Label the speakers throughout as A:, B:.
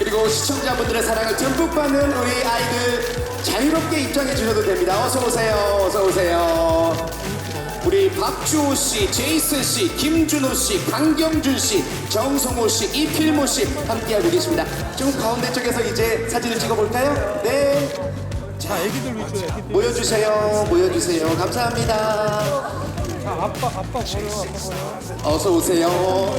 A: 그리고 시청자분들의 사랑을 듬뿍 받는 우리 아이들 자유롭게 입장해 주셔도 됩니다. 어서 오세요. 어서 오세요. 우리 박주호 씨, 제이슨 씨, 김준호 씨, 강경준 씨, 정성호 씨, 이필모 씨 함께하고 계십니다. 좀 가운데 쪽에서 이제 사진을 찍어볼까요? 네.
B: 자, 애기들 애기들.
A: 모여주세요. 모여주세요. 감사합니다.
B: 자, 아빠, 아빠 보여.
A: 어서 오세요.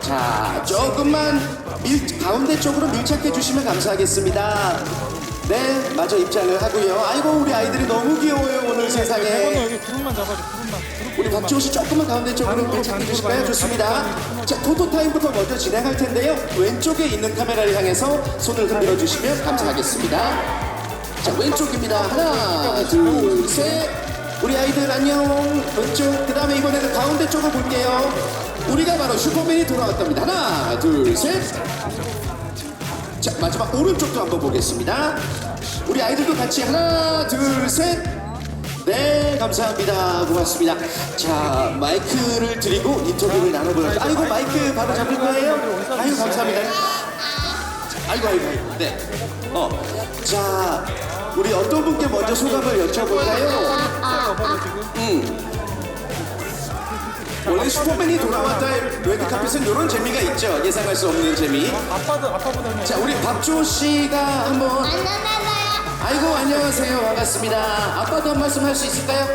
A: 자, 조금만 밀, 가운데 쪽으로 밀착해 주시면 감사하겠습니다. 네, 마저 입장을 하고요. 아이고, 우리 아이들이 너무 귀여워요, 오늘 세상에.
B: 여기 구름만 잡아줘, 구름만. 구름,
A: 우리 박지호 씨 조금만 가운데 쪽으로
B: 반으로,
A: 밀착해
B: 반으로
A: 주실까요?
B: 가요.
A: 좋습니다. 자, 포토타임부터 먼저 진행할 텐데요. 왼쪽에 있는 카메라를 향해서 손을 흔들어 주시면 감사하겠습니다. 자, 왼쪽입니다. 하나, 둘, 셋. 우리 아이들 안녕. 왼쪽. 그 다음에 이번에는 가운데 쪽을 볼게요. 우리가 바로 슈퍼맨이 돌아왔답니다. 하나, 둘, 셋. 자, 마지막 오른쪽도 한번 보겠습니다. 우리 아이들도 같이 하나, 둘, 셋. 네, 감사합니다. 고맙습니다. 자, 마이크를 드리고 인터뷰를 나눠보도록. 아이고, 마이크 바로 잡을 거예요? 아이고, 감사합니다. 아이고, 아이고, 아이고. 네. 어. 자, 우리 어떤 분께 먼저 소감을 여쭤볼까요?
B: 잡
A: 원래 슈퍼맨이 돌아왔다의 레드카펫은 이런 재미가 있죠. 예상할 수 없는 재미.
B: 아빠도, 아빠보다.
A: 자, 우리 박주호 씨가 한번. 아이고, 안녕하세요. 반갑습니다. 아빠도 한 말씀 할 수 있을까요?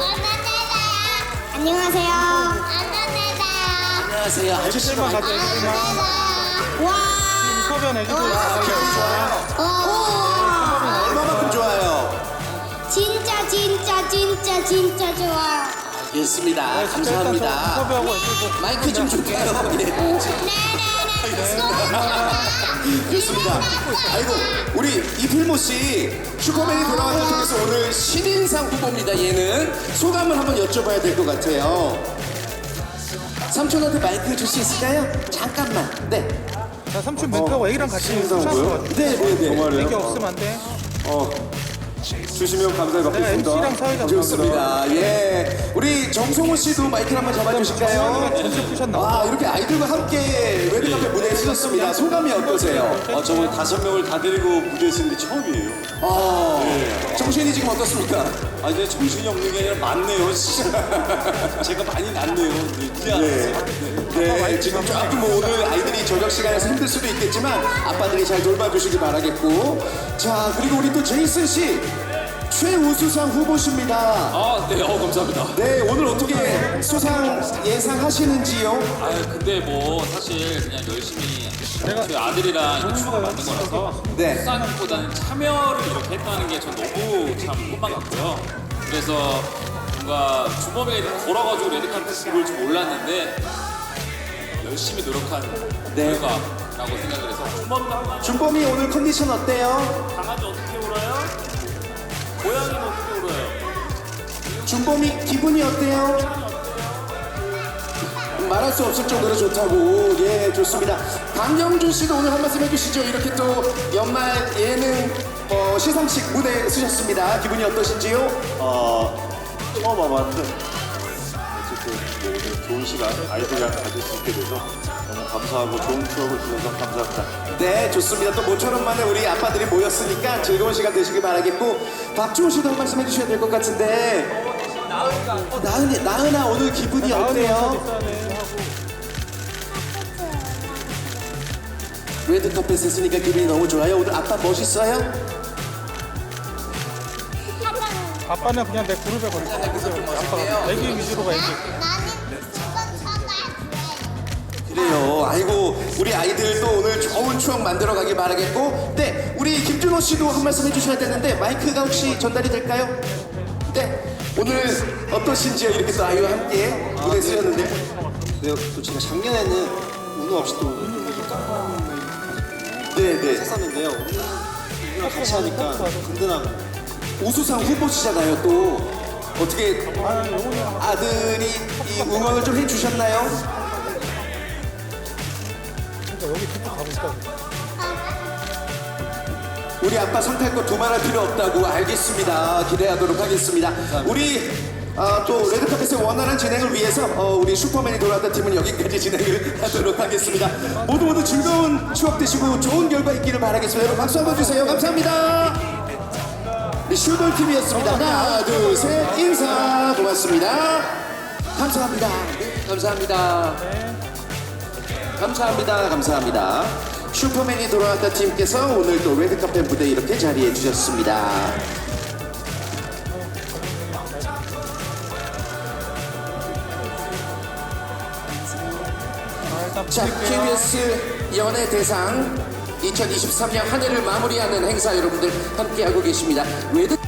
C: 안녕하세요.
A: 안녕하세요. 아저씨가
B: 애기들만
A: 많이
B: 가자, 애기들만.
C: 와.
B: 소변 애기들.
A: 좋아요.
C: 오.
A: 얼마만큼 좋아요?
C: 진짜 진짜 진짜 진짜 좋아.
A: 알겠습니다.
B: 네,
A: 감사합니다. 마이크 좀 줄게요. 예.
C: 네네네.
A: 좋습니다. 아이고, 우리 이필모 씨 슈퍼맨이 돌아왔을 통해서 오늘 신인상 후보입니다. 얘는 소감을 한번 여쭤봐야 될 것 같아요. 삼촌한테 마이크 줄 수 있을까요? 잠깐만. 네.
B: 자, 삼촌 멘트하고 애기랑 같이
D: 신인상 뭐요?
A: 네, 네, 네.
D: 정말요?
B: 애기 없으면 안 돼.
D: 어, 주시면 감사히 받겠습니다.
B: MC랑 사회자
A: 좋습니다. 예. 우리 정성호 씨도 마이크 한번 잡아주실까요?
B: 푸셨나?
A: 와, 이렇게 아이들과 함께 웨딩카페 무대에 서셨습니다. 소감이 어떠세요?
D: 아, 정말 다섯 명을 다 데리고 무대에 서는 게 처음이에요.
A: 아, 정신이 지금 어떻습니까?
D: 아, 이제 정신이 없는 게 아니라 많네요, 진짜. 제가 많이 났네요. 네, 알았어요. 네.
A: 네, 지금 조금 뭐 오늘 아이들이 저녁 시간에서 힘들 수도 있겠지만 아빠들이 잘 돌봐주시기 바라겠고 자 그리고 우리 또 제이슨 씨 최우수상 후보십니다.
E: 아, 네, 어, 감사합니다.
A: 네 오늘 어떻게 수상 예상하시는지요?
E: 아, 근데 뭐 사실 그냥 열심히 저희 아들이랑 이렇게 춤을 만든 거라서
A: 네.
E: 수상보다는 참여를 이렇게 했다는 게 전 너무 참 꿈만 같고요. 그래서 뭔가 주범에 걸어가지고 레드카펫 입을 줄 몰랐는데 열심히 노력한
A: 네.
E: 결과라고 생각을 해서 한번
A: 준범이 오늘 컨디션 어때요?
E: 강아지 어떻게 울어요? 고양이는 어떻게 울어요?
A: 준범이 기분이 어때요? 말할 수 없을 정도로 좋다고 예 좋습니다 강영준 씨도 오늘 한 말씀 해주시죠 이렇게 또 연말 예능 어, 시상식 무대 쓰셨습니다 기분이 어떠신지요?
D: 어, 처음 와봤는데, 어쨌든 뭐 오늘 좋은 시간 아이들이랑 가질 수 있게 돼서 너무 감사하고 좋은 추억을 주셔서 감사합니다.
A: 네 좋습니다 또 모처럼 만에 우리 아빠들이 모였으니까 즐거운 시간 되시길 바라겠고 박주호 씨도 한 말씀 해주셔야 될 것 같은데 어, 나은이 나은아 오늘 기분이 어때요? 레드카펫 했으니까 기분이 너무 좋아요 오늘 아빠 멋있어요?
B: 아빠는 그냥 내 그룹에 걸려. 아빠가 애기 위주로 가, 애기.
C: 나는 이건 사과.
A: 그래요. 아이고 우리 아이들도 오늘 좋은 추억 만들어 가길 바라겠고, 네 우리 김준호 씨도 한 말씀 해주셔야 되는데 마이크가 혹시 전달이 될까요? 네 오늘 어떠신지요? 이렇게 또 아이와 함께 무대 쓰셨는데.
F: 네, 또 제가 작년에는 운우 없이 또
A: 네네.
F: 했었는데요. 운우랑 같이 하니까 든든하고
A: 우수상 후보시잖아요. 또 어떻게 아들이 이 응원을 좀 해주셨나요?
B: 그러니까.
A: 우리 아빠 거 두말할 필요 없다고 알겠습니다. 기대하도록 하겠습니다. 우리 아, 또 레드카펫의 원활한 진행을 위해서 어, 우리 슈퍼맨이 돌아왔던 팀은 여기까지 진행을 하도록 하겠습니다. 모두 모두 즐거운 추억 되시고 좋은 결과 있기를 바라겠습니다. 여러분 박수 한번 주세요. 감사합니다. 네, 슈돌 TV였습니다. 하나, 둘, 셋, 인사 고맙습니다. 감사합니다. 네, 감사합니다. 감사합니다. 감사합니다. 슈퍼맨이 돌아왔던 팀께서 오늘 또 레드카펫 무대 이렇게 자리해 주셨습니다. 자. KBS 연예 대상 2023년 한 해를 마무리하는 행사 여러분들 함께하고 계십니다. 레드